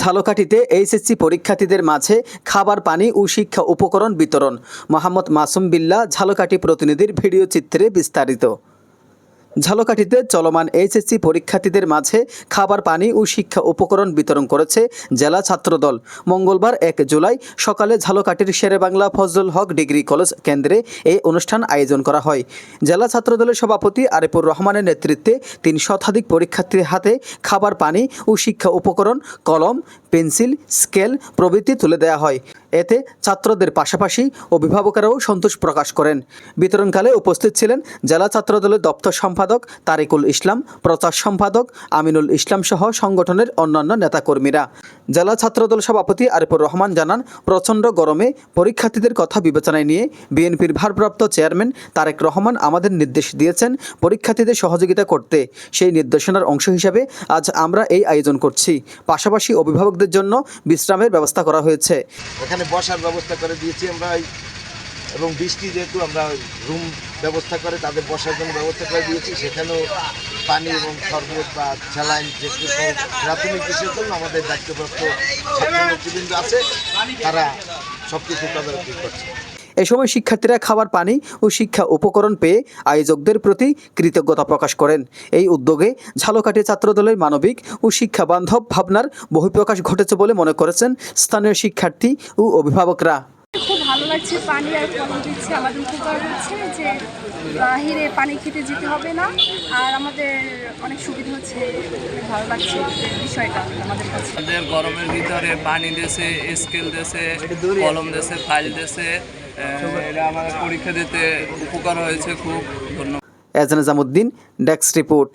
ঝালকাঠিতে HSC পরীক্ষার্থীদের মাঝে খাবার, পানি ও শিক্ষা উপকরণ বিতরণ। মোহাম্মদ মাসুম বিল্লা, ঝালকাঠি প্রতিনিধির ভিডিও চিত্রে বিস্তারিত। ঝালকাঠিতে চলমান এইচএসসি পরীক্ষার্থীদের মাঝে খাবার, পানি ও শিক্ষা উপকরণ বিতরণ করেছে জেলা ছাত্রদল। মঙ্গলবার এক জুলাই সকালে ঝালকাঠির শেরেবাংলা ফজল হক ডিগ্রি কলেজ কেন্দ্রে এই অনুষ্ঠান আয়োজন করা হয়। জেলা ছাত্রদলের সভাপতি আরিফুর রহমানের নেতৃত্বে তিন শতাধিক পরীক্ষার্থীর হাতে খাবার, পানি ও শিক্ষা উপকরণ, কলম, পেন্সিল, স্কেল প্রভৃতি তুলে দেওয়া হয়। এতে ছাত্রদের পাশাপাশি অভিভাবকেরাও সন্তোষ প্রকাশ করেন। বিতরণকালে উপস্থিত ছিলেন জেলা ছাত্রদলের দপ্তর সম্পাদক তারিকুল ইসলাম, প্রচার সম্পাদক আমিনুল ইসলাম সহ সংগঠনের অন্যান্য নেতাকর্মীরা। জেলা ছাত্রদল সভাপতি আরিফুর রহমান জানান, প্রচণ্ড গরমে পরীক্ষার্থীদের কথা বিবেচনায় নিয়ে বিএনপির ভারপ্রাপ্ত চেয়ারম্যান তারেক রহমান আমাদের নির্দেশ দিয়েছেন পরীক্ষার্থীদের সহযোগিতা করতে। সেই নির্দেশনার অংশ হিসাবে আজ আমরা এই আয়োজন করছি। পাশাপাশি অভিভাবকদের জন্য বিশ্রামের ব্যবস্থা করা হয়েছে। এখানে বসার ব্যবস্থা করে দিয়েছি আমরা এবং বৃষ্টি যেহেতু আমরা রুম ব্যবস্থা করে, তাদের বসার জন্য ব্যবস্থা করে দিয়েছি, সেখানেও পানি এবং শরবত বা স্যালাইন যে প্রাথমিক বিষয়ের জন্য আমাদের দায়িত্বপ্রাপ্ত ছাত্র আছে, তারা সব কিছু তদারকি করছে। এ সময় শিক্ষার্থীরা খাবার, পানি ও শিক্ষা উপকরণ পেয়ে আয়োজকদের প্রতি কৃতজ্ঞতা প্রকাশ করেন। এই উদ্যোগে ঝালকাঠি ছাত্রদলের মানবিক ও শিক্ষা বান্ধব ভাবনার বহিঃপ্রকাশ ঘটেছে বলে মনে করেছেন স্থানীয় শিক্ষার্থী ও অভিভাবকরা। খুব ভালো লাগছে পানি আর ফলন দিচ্ছে আমাদের উপকার হচ্ছে যে বাহিরে পানি খেতে যেতে হবে না। আর আমাদের অনেক সুবিধা হচ্ছে ভালো লাগছে বিষয়টা আমাদের কাছে। আমাদের গরমের ভিতরে পানি দেশে স্কেল দেশে কলম দেশে ফাইল দেশে এটা আমাদের পরীক্ষা দিতে উপকার হয়েছে খুব ধন্যবাদ। Ejan Nizamuddin desk report.